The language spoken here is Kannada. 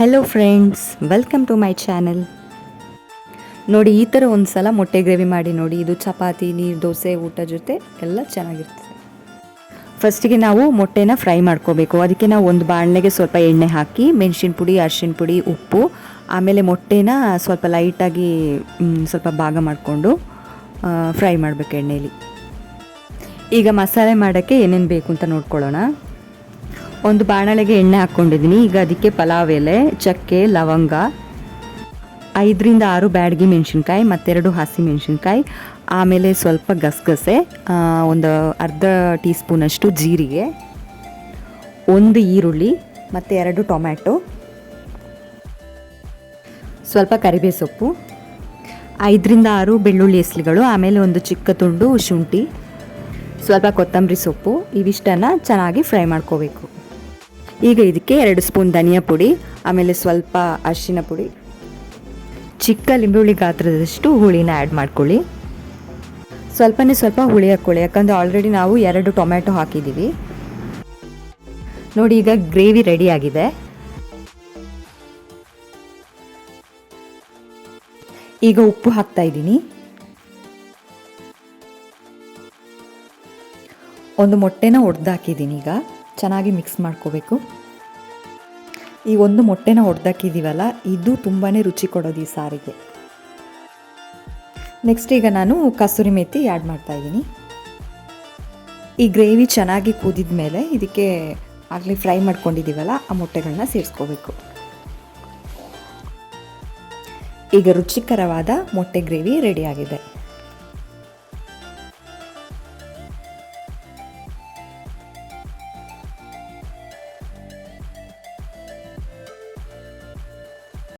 Hello friends welcome to my channel ನೋಡಿ, ಈ ಥರ ಒಂದು ಸಲ ಮೊಟ್ಟೆ ಗ್ರೇವಿ ಮಾಡಿ ನೋಡಿ. ಇದು ಚಪಾತಿ, ನೀರು, ದೋಸೆ, ಊಟ ಜೊತೆ ಎಲ್ಲ ಚೆನ್ನಾಗಿರ್ತದೆ ಫಸ್ಟಿಗೆ ನಾವು ಮೊಟ್ಟೆನ ಫ್ರೈ ಮಾಡ್ಕೋಬೇಕು. ಅದಕ್ಕೆ ನಾವು ಒಂದು ಬಾಣಲೆಗೆ ಸ್ವಲ್ಪ ಎಣ್ಣೆ ಹಾಕಿ, ಮೆಣಸಿನ ಪುಡಿ, ಅರಿಶಿನ ಪುಡಿ, ಉಪ್ಪು, ಆಮೇಲೆ ಮೊಟ್ಟೆನ ಸ್ವಲ್ಪ ಲೈಟಾಗಿ ಸ್ವಲ್ಪ ಭಾಗ ಮಾಡಿಕೊಂಡು ಫ್ರೈ ಮಾಡಬೇಕು ಎಣ್ಣೆಯಲ್ಲಿ ಈಗ ಮಸಾಲೆ ಮಾಡೋಕ್ಕೆ ಏನೇನು ಬೇಕು ಅಂತ ನೋಡ್ಕೊಳ್ಳೋಣ. ಒಂದು ಬಾಣಲೆಗೆ ಎಣ್ಣೆ ಹಾಕ್ಕೊಂಡಿದ್ದೀನಿ. ಈಗ ಅದಕ್ಕೆ ಪಲಾವ್ ಎಲೆ, ಚಕ್ಕೆ, ಲವಂಗ, ಐದರಿಂದ ಆರು ಬ್ಯಾಡಗಿ ಮೆಣಸಿನ್ಕಾಯಿ, ಮತ್ತೆರಡು ಹಸಿ ಮೆಣಸಿನ್ಕಾಯಿ, ಆಮೇಲೆ ಸ್ವಲ್ಪ ಗಸಗಸೆ ಒಂದು ಅರ್ಧ ಟೀ ಸ್ಪೂನಷ್ಟು ಜೀರಿಗೆ, ಒಂದು ಈರುಳ್ಳಿ, ಮತ್ತು ಎರಡು ಟೊಮ್ಯಾಟೊ, ಸ್ವಲ್ಪ ಕರಿಬೇ ಸೊಪ್ಪು ಐದರಿಂದ ಆರು ಬೆಳ್ಳುಳ್ಳಿ ಎಸ್ಲಿಗಳು ಆಮೇಲೆ ಒಂದು ಚಿಕ್ಕ ತುಂಡು ಶುಂಠಿ ಸ್ವಲ್ಪ ಕೊತ್ತಂಬರಿ ಸೊಪ್ಪು, ಇವಿಷ್ಟನ್ನು ಚೆನ್ನಾಗಿ ಫ್ರೈ ಮಾಡ್ಕೋಬೇಕು. ಈಗ ಇದಕ್ಕೆ ಎರಡು ಸ್ಪೂನ್ ಧನಿಯಾ ಪುಡಿ, ಆಮೇಲೆ ಸ್ವಲ್ಪ ಅರಿಶಿನ ಪುಡಿ. ಚಿಕ್ಕ ಲಿಂಬೆಹುಳಿ ಗಾತ್ರದಷ್ಟು ಹುಳಿನ ಆ್ಯಡ್ ಮಾಡ್ಕೊಳ್ಳಿ. ಸ್ವಲ್ಪನೇ ಸ್ವಲ್ಪ ಹುಳಿ ಹಾಕ್ಕೊಳ್ಳಿ, ಯಾಕಂದರೆ ಆಲ್ರೆಡಿ ನಾವು ಎರಡು ಟೊಮ್ಯಾಟೊ ಹಾಕಿದ್ದೀವಿ. ನೋಡಿ, ಈಗ ಗ್ರೇವಿ ರೆಡಿ ಆಗಿದೆ. ಈಗ ಉಪ್ಪು ಹಾಕ್ತಾ ಇದ್ದೀನಿ. ಒಂದು ಮೊಟ್ಟೆನ ಒಡೆದಾಕಿದ್ದೀನಿ ಈಗ. ಚೆನ್ನಾಗಿ ಮಿಕ್ಸ್ ಮಾಡ್ಕೋಬೇಕು. ಈ ಒಂದು ಮೊಟ್ಟೆನ ಒಡೆದಾಕಿದ್ದೀವಲ್ಲ, ಇದು ತುಂಬಾ ರುಚಿ ಕೊಡೋದು ಈ ಸಾರಿಗೆ. ನೆಕ್ಸ್ಟ್ ಈಗ ನಾನು ಕಸೂರಿ ಮೇಥಿ ಆ್ಯಡ್ ಮಾಡ್ತಾ ಇದ್ದೀನಿ. ಈ ಗ್ರೇವಿ ಚೆನ್ನಾಗಿ ಕುದಿದ ಮೇಲೆ ಇದಕ್ಕೆ ಆಗಲೇ ಫ್ರೈ ಮಾಡ್ಕೊಂಡಿದ್ದೀವಲ್ಲ, ಆ ಮೊಟ್ಟೆಗಳನ್ನ ಸೇರಿಸ್ಕೋಬೇಕು. ಈಗ ರುಚಿಕರವಾದ ಮೊಟ್ಟೆ ಗ್ರೇವಿ ರೆಡಿಯಾಗಿದೆ